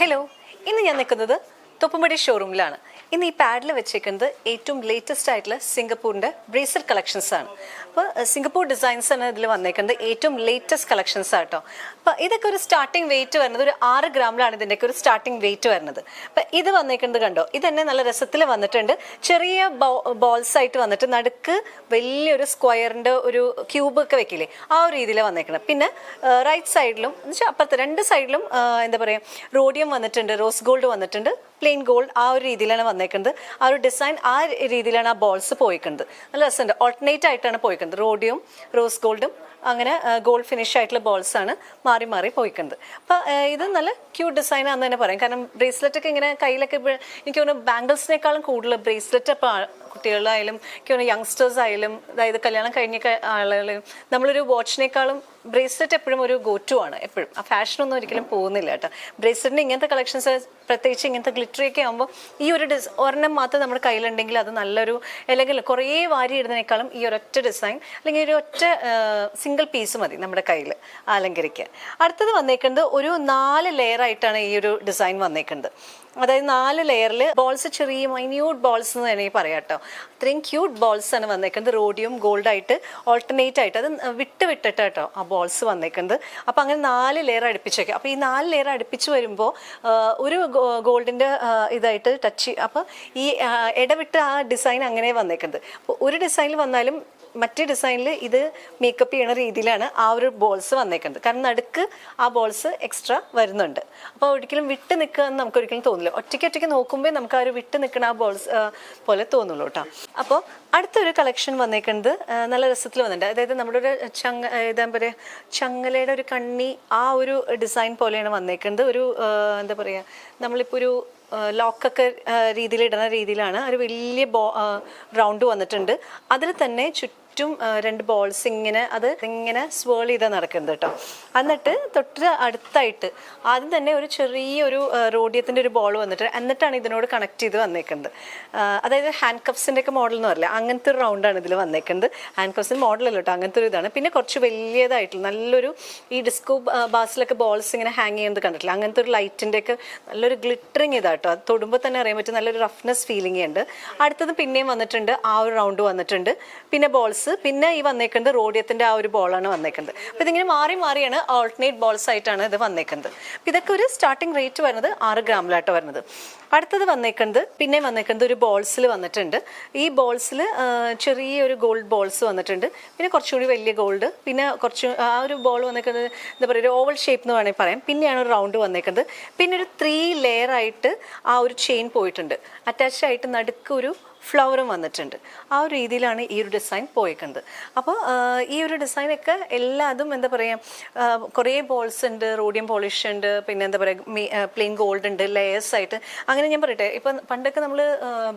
Hello ഇന്ന് ഞാൻ നിൽക്കുന്നത് തൊപ്പുംപടി ഷോറൂമിലാണ് ഇന്ന് ഈ പാഡിൽ വെച്ചേക്കുന്നത് ഏറ്റവും ലേറ്റസ്റ്റ് ആയിട്ടുള്ള സിംഗപ്പൂരിന്റെ ബ്രേസർ കളക്ഷൻസ് ആണ്. അപ്പോൾ സിംഗപ്പൂർ ഡിസൈൻസ് ആണ് ഇതിൽ വന്നേക്കുന്നത് ഏറ്റവും ലേറ്റസ്റ്റ് കളക്ഷൻസ് ആട്ടോ. അപ്പോൾ ഇതൊക്കെ ഒരു സ്റ്റാർട്ടിംഗ് വെയിറ്റ് വരുന്നത് ഒരു ആറ് ഗ്രാമിലാണ് ഇതിന്റെയൊക്കെ ഒരു സ്റ്റാർട്ടിംഗ് വെയിറ്റ് വരുന്നത്. അപ്പോൾ ഇത് വന്നേക്കുന്നത് കണ്ടോ? ഇത് തന്നെ നല്ല രസത്തിൽ വന്നിട്ടുണ്ട്. ചെറിയ ബോൾസ് ആയിട്ട് വന്നിട്ട് നടുക്ക് വലിയൊരു സ്ക്വയറിന്റെ ഒരു ക്യൂബ് ഒക്കെ വെക്കില്ലേ? ആ ഒരു രീതിയിൽ വന്നേക്കണം പിന്നെ റൈറ്റ് സൈഡിലും എന്ന് വെച്ചാൽ അപ്പുറത്ത് രണ്ട് സൈഡിലും എന്താ പറയുക റോഡിയം വന്നിട്ടുണ്ട് റോസ് ഗോൾഡ് വന്നിട്ടുണ്ട്. പ്ലെയിൻ ഗോൾഡ് ആ ഒരു രീതിയിലാണ് വന്നേക്കുന്നത്. ആ ഒരു ഡിസൈൻ ആ രീതിയിലാണ് ആ ബോൾസ് പോയിക്കുന്നത്. നല്ല രസമുണ്ട്. ഓൾട്ടർനേറ്റ് ആയിട്ടാണ് പോയിക്കുന്നത്. റോഡിയും റോസ് ഗോൾഡും അങ്ങനെ ഗോൾഡ് ഫിനിഷ് ആയിട്ടുള്ള ബോൾസ് ആണ് മാറി മാറി പോയിക്കുന്നത്. അപ്പോൾ ഇത് നല്ല ക്യൂട്ട് ഡിസൈൻ ആണെന്ന് തന്നെ പറയാം. കാരണം ബ്രേസ്ലെറ്റ് ഒക്കെ ഇങ്ങനെ കയ്യിലൊക്കെ എനിക്ക് തോന്നുന്നു ബാംഗിൾസിനേക്കാളും കൂടുതൽ ബ്രേസ്ലെറ്റ് കുട്ടികളായാലും യങ്സ്റ്റേഴ്സ് ആയാലും അതായത് കല്യാണം കഴിഞ്ഞ ആളുകളും നമ്മളൊരു വാച്ചിനേക്കാളും ബ്രേസ്ലെറ്റ് എപ്പോഴും ഒരു ഗോ ടു ആണ് എപ്പോഴും. ആ ഫാഷനൊന്നും ഒരിക്കലും പോകുന്നില്ല കേട്ടോ. ബ്രേസ്ലെറ്റിന് ഇങ്ങനത്തെ കളക്ഷൻസ് പ്രത്യേകിച്ച് ഇങ്ങനത്തെ ഗ്ലിറ്ററി ഒക്കെ ആകുമ്പോൾ ഈ ഒരു ഡിസ് ഒരെണ്ണം മാത്രം നമ്മുടെ കയ്യിലുണ്ടെങ്കിൽ അത് നല്ലൊരു അല്ലെങ്കിൽ കുറേ വാരി ഇടുന്നതിനേക്കാളും ഈ ഒരൊറ്റ ഡിസൈൻ അല്ലെങ്കിൽ ഒരു ഒറ്റ സിംഗിൾ പീസ് മതി നമ്മുടെ കയ്യിൽ അലങ്കരിക്കാൻ. അടുത്തത് വന്നേക്കുന്നത് ഒരു നാല് ലെയർ ആയിട്ടാണ് ഈ ഒരു ഡിസൈൻ വന്നേക്കുന്നത്. അതായത് നാല് ലെയറിൽ ബോൾസ് ചെറിയ മൈന്യൂട്ട് ബോൾസ് എന്ന് വേണമെങ്കിൽ പറയാം കേട്ടോ. അത്രയും ക്യൂട്ട് ബോൾസ് ആണ് വന്നേക്കുന്നത്. റോഡിയം ഗോൾഡായിട്ട് ഓൾട്ടർനേറ്റ് ആയിട്ട്. അത് വിട്ട് വിട്ടിട്ട് കേട്ടോ ആ ബോൾസ് വന്നേക്കുന്നത്. അപ്പോൾ അങ്ങനെ നാല് ലെയർ അടുപ്പിച്ചേക്കാം. അപ്പോൾ ഈ നാല് ലെയർ അടുപ്പിച്ച് വരുമ്പോൾ ഒരു ഗോൾഡിന്റെ ഇതായിട്ട് ടച്ച് അപ്പോൾ ഈ ഇടവിട്ട് ആ ഡിസൈൻ അങ്ങനെ വന്നേക്കുന്നത്. ഒരു ഡിസൈനിൽ വന്നാലും മറ്റേ ഡിസൈനിൽ ഇത് മേക്കപ്പ് ചെയ്യണ രീതിയിലാണ് ആ ഒരു ബോൾസ് വന്നേക്കുന്നത്. കാരണം നടുക്ക് ആ ബോൾസ് എക്സ്ട്രാ വരുന്നുണ്ട്. അപ്പോൾ ഒരിക്കലും വിട്ട് നിൽക്കുക എന്ന് നമുക്ക് ഒരിക്കലും തോന്നില്ല. ഒറ്റയ്ക്ക് ഒറ്റയ്ക്ക് നോക്കുമ്പോൾ നമുക്ക് ആ ഒരു വിട്ട് നിൽക്കുന്ന ആ ബോൾസ് പോലെ തോന്നുള്ളൂ കേട്ടോ. അപ്പോൾ അടുത്തൊരു കളക്ഷൻ വന്നേക്കുന്നത് നല്ല രസത്തിൽ വന്നിട്ടുണ്ട്. അതായത് നമ്മുടെ ഒരു ചങ്ങ എന്താ പറയുക ചങ്ങലയുടെ ഒരു കണ്ണി ആ ഒരു ഡിസൈൻ പോലെയാണ് വന്നേക്കുന്നത്. ഒരു എന്താ പറയുക നമ്മളിപ്പോൾ ഒരു ലോക്കൊക്കെ രീതിയിൽ ഇടുന്ന രീതിയിലാണ്. ഒരു വലിയ ബോ റൗണ്ട് വന്നിട്ടുണ്ട്. അതിൽ തന്നെ ചുറ്റും ആ, രണ്ട് ബോൾസ് ഇങ്ങനെ അത് ഇങ്ങനെ സ്വേൾ ചെയ്ത് നടക്കുന്നത് കേട്ടോ എന്നിട്ട് തൊട്ട് അടുത്തായിട്ട് ആദ്യം തന്നെ ഒരു ചെറിയൊരു റോഡിയത്തിന്റെ ഒരു ബോൾ വന്നിട്ട് എന്നിട്ടാണ് ഇതിനോട് കണക്ട് ചെയ്ത് വന്നേക്കുന്നത്. അതായത് ഹാൻഡ് കപ്സിന്റെ ഒക്കെ മോഡൽ എന്ന് പറയില്ല അങ്ങനത്തെ ഒരു റൗണ്ടാണ് ഇതിൽ വന്നേക്കുന്നത്. ഹാൻഡ് കപ്സിന്റെ മോഡലല്ല കേട്ടോ അങ്ങനത്തെ ഒരു ഇതാണ്. പിന്നെ കുറച്ച് വലിയതായിട്ടുള്ള നല്ലൊരു ഈ ഡിസ്കോ ബാസിലൊക്കെ ബോൾസ് ഇങ്ങനെ ഹാങ് ചെയ്യുന്നത് കണ്ടിട്ടില്ല അങ്ങനത്തെ ഒരു ലൈറ്റിന്റെ ഒക്കെ നല്ലൊരു ഗ്ലിറ്ററിങ് ഇതാട്ടോ അത് തൊടുമ്പോൾ തന്നെ അറിയാൻ പറ്റും നല്ലൊരു റഫ്നെസ് ഫീലിംഗ് ഉണ്ട്. അടുത്തത് പിന്നെയും വന്നിട്ടുണ്ട് ആ ഒരു റൗണ്ട് വന്നിട്ടുണ്ട്. പിന്നെ ബോൾസ് പിന്നെ ഈ വന്നേക്കുന്നത് റോഡിയത്തിന്റെ ആ ഒരു ബോളാണ് വന്നേക്കുന്നത്. അപ്പോൾ ഇതിങ്ങനെ മാറി മാറിയാണ് ഓൾട്ടർനേറ്റ് ബോൾസ് ആയിട്ടാണ് ഇത് വന്നേക്കുന്നത്. ഇതൊക്കെ ഒരു സ്റ്റാർട്ടിംഗ് റേറ്റ് വരുന്നത് ആറ് ഗ്രാമിലാട്ടോ വരുന്നത്. അടുത്തത് വന്നേക്കുന്നത് പിന്നെ വന്നേക്കുന്നത് ഒരു ബോൾസിൽ വന്നിട്ടുണ്ട്. ഈ ബോൾസിൽ ചെറിയൊരു ഗോൾഡ് ബോൾസ് വന്നിട്ടുണ്ട്. പിന്നെ കുറച്ചുകൂടി വലിയ ഗോൾഡ് പിന്നെ കുറച്ച് ആ ഒരു ബോൾ വന്നേക്കുന്നത് എന്താ പറയുക ഒരു ഓവൽ ഷേപ്പ് എന്ന് വേണമെങ്കിൽ പറയാം. പിന്നെയാണ് ഒരു റൗണ്ട് വന്നേക്കുന്നത്. പിന്നെ ഒരു ത്രീ ലെയർ ആയിട്ട് ആ ഒരു ചെയിൻ പോയിട്ടുണ്ട്. അറ്റാച്ച് ആയിട്ട് നടുക്ക് ഒരു ഫ്ലവറും വന്നിട്ടുണ്ട്. ആ ഒരു രീതിയിലാണ് ഈ ഒരു ഡിസൈൻ പോയേക്കുന്നത്. അപ്പോൾ ഈ ഒരു ഡിസൈനൊക്കെ എല്ലാതും എന്താ പറയുക കുറേ ബോൾസ് ഉണ്ട് റോഡിയം പോളിഷ് ഉണ്ട് പിന്നെ എന്താ പറയുക പ്ലെയിൻ ഗോൾഡ് ഉണ്ട് ലെയേഴ്സ് ആയിട്ട്. അങ്ങനെ ഞാൻ പറയട്ടെ ഇപ്പം പണ്ടൊക്കെ നമ്മൾ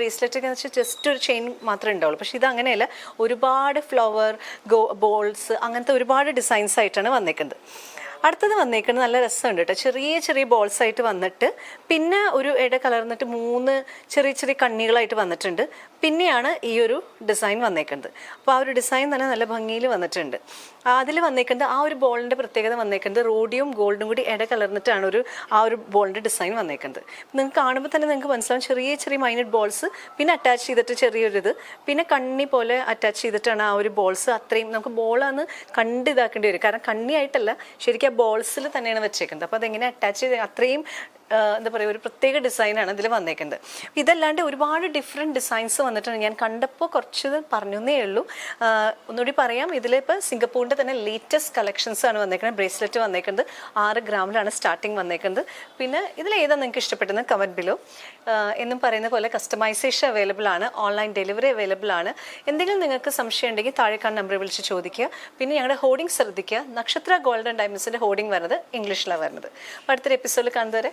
ബ്രേസ്ലെറ്റ് ഒക്കെ വെച്ചാൽ ജസ്റ്റ് ഒരു ചെയിൻ മാത്രമേ ഉണ്ടാവുള്ളൂ. പക്ഷേ ഇത് അങ്ങനെയല്ല ഒരുപാട് ഫ്ലവർ ഗോ ബോൾസ് അങ്ങനത്തെ ഒരുപാട് ഡിസൈൻസ് ആയിട്ടാണ് വന്നേക്കുന്നത്. അടുത്തത് വന്നേക്കുന്നത് നല്ല രസമുണ്ട് കേട്ടോ ചെറിയ ചെറിയ ബോൾസ് ആയിട്ട് വന്നിട്ട് പിന്നെ ഒരു ഇട കലർന്നിട്ട് മൂന്ന് ചെറിയ ചെറിയ കണ്ണികളായിട്ട് വന്നിട്ടുണ്ട്. പിന്നെയാണ് ഈ ഒരു ഡിസൈൻ വന്നേക്കുന്നത് അപ്പോൾ ആ ഒരു ഡിസൈൻ തന്നെ നല്ല ഭംഗിയിൽ വന്നിട്ടുണ്ട്. അതിൽ വന്നേക്കുന്നത് ആ ഒരു ബോളിന്റെ പ്രത്യേകത വന്നേക്കുന്നത് റോഡിയും ഗോൾഡും കൂടി ഇട കലർന്നിട്ടാണ് ഒരു ആ ഒരു ബോളിന്റെ ഡിസൈൻ വന്നേക്കുന്നത് നിങ്ങൾക്ക് കാണുമ്പോൾ തന്നെ നിങ്ങൾക്ക് മനസ്സിലാവും ചെറിയ ചെറിയ മൈനറ്റ് ബോൾസ് പിന്നെ അറ്റാച്ച് ചെയ്തിട്ട് ചെറിയൊരിത്. പിന്നെ കണ്ണി പോലെ അറ്റാച്ച് ചെയ്തിട്ടാണ് ആ ഒരു ബോൾസ് അത്രയും നമുക്ക് ബോളാന്ന് കണ്ട് ഇതാക്കേണ്ടി വരും. കാരണം കണ്ണിയായിട്ടല്ല ശരിക്കും ബോൾസിൽ തന്നെയാണ് വെച്ചേക്കുന്നത്. അപ്പോൾ അതെങ്ങനെ അറ്റാച്ച് ചെയ്ത്? അത്രയും എന്താ പറയുക ഒരു പ്രത്യേക ഡിസൈനാണ് ഇതിൽ വന്നേക്കുന്നത്. ഇതല്ലാണ്ട് ഒരുപാട് ഡിഫറെന്റ് ഡിസൈൻസ് വന്നിട്ടുണ്ട്. ഞാൻ കണ്ടപ്പോൾ കുറച്ച് പറഞ്ഞേ ഉള്ളൂ. ഒന്നുകൂടി പറയാം. ഇതിലിപ്പോൾ സിംഗപ്പൂരിന്റെ തന്നെ ലേറ്റസ്റ്റ് കളക്ഷൻസ് ആണ് വന്നേക്കുന്നത്. ബ്രേസ്ലെറ്റ് വന്നേക്കുന്നത്. ആറ് ഗ്രാമിലാണ് സ്റ്റാർട്ടിങ് വന്നേക്കുന്നത്. പിന്നെ ഏതാ നിങ്ങൾക്ക് ഇഷ്ടപ്പെടുന്നത് കമന്റ് ബിലോ എന്നും പറയുന്ന പോലെ കസ്റ്റമൈസേഷൻ അവൈലബിൾ ആണ്. ഓൺലൈൻ ഡെലിവറി അവൈലബിൾ ആണ്. എന്തെങ്കിലും നിങ്ങൾക്ക് സംശയം ഉണ്ടെങ്കിൽ താഴെ കാണുന്ന നമ്പറിൽ വിളിച്ച് ചോദിക്കുക. പിന്നെ ഞങ്ങളുടെ ഹോർഡിംഗ് ശ്രദ്ധിക്കുക. നക്ഷത്ര ഗോൾഡൻ ഡയമണ്ട്സിന്റെ ഹോർഡിംഗ് വരുന്നത് ഇംഗ്ലീഷിലാണ് വരുന്നത്. അടുത്തൊരു എപ്പിസോഡിൽ കാണുന്നവരെ